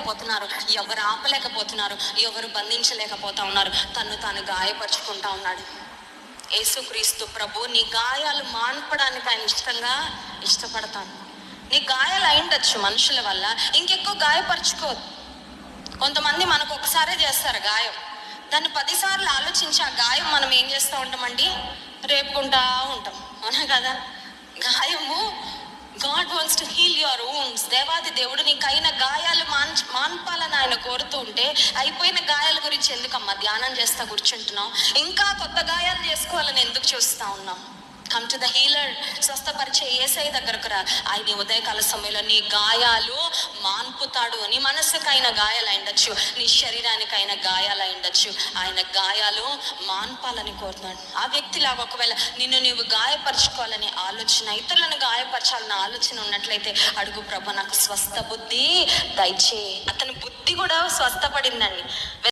పోతున్నారు. ఎవరు ఆపలేకపోతున్నారు. ఎవరు బంధించలేకపోతా ఉన్నారు. తను తాను గాయపరుచుకుంటా ఉన్నాడు. యేసుక్రీస్తు ప్రభు నీ గాయాలు మాన్పడానికి ఆయన ఇష్టంగా ఇష్టపడతాను నీ గాయాలు అయిండొచ్చు మనుషుల వల్ల. ఇంకెక్కువ గాయపరచుకోవద్దు కొంతమంది మనకు ఒకసారే చేస్తారు గాయం. దాన్ని పదిసార్లు ఆలోచించి ఆ గాయం మనం ఏం చేస్తూ ఉంటామండి? రేపుకుంటా ఉంటాం. అవునా కదా? గాయము God wants to heal your wounds దేవాది దేవుడు నీకైన గాయాలు మాన్ ఆయన కోరుతూ ఉంటే అయిపోయిన గాయాల గురించి ఎందుకమ్మా ధ్యానం చేస్తా కూర్చుంటున్నాం ఇంకా కొత్త గాయాలు చేసుకోవాలని ఎందుకు చూస్తా ఉన్నాం కమ్ టు ద హీలర్ స్వస్థపరిచే ఏసై దగ్గరకు రా. ఆయన ఉదయకాల సమయంలో నీ గాయాలు మాన్పుతాడు నీ మనసుకైన గాయాలు అయిండొచ్చు. నీ శరీరానికైన గాయాలు అయిండొచ్చు. ఆయన గాయాలు మాన్పాలని కోరుతున్నాడు. ఆ వ్యక్తిలాగా ఒకవేళ నిన్ను నీవు గాయపరచుకోవాలని ఆలోచన ఇతరులను గాయపరచాలన్న ఆలోచన ఉన్నట్లయితే అడుగు ప్రభు నాకు స్వస్థ బుద్ధి దయచే అతను కూడా స్వస్థపడిందండి.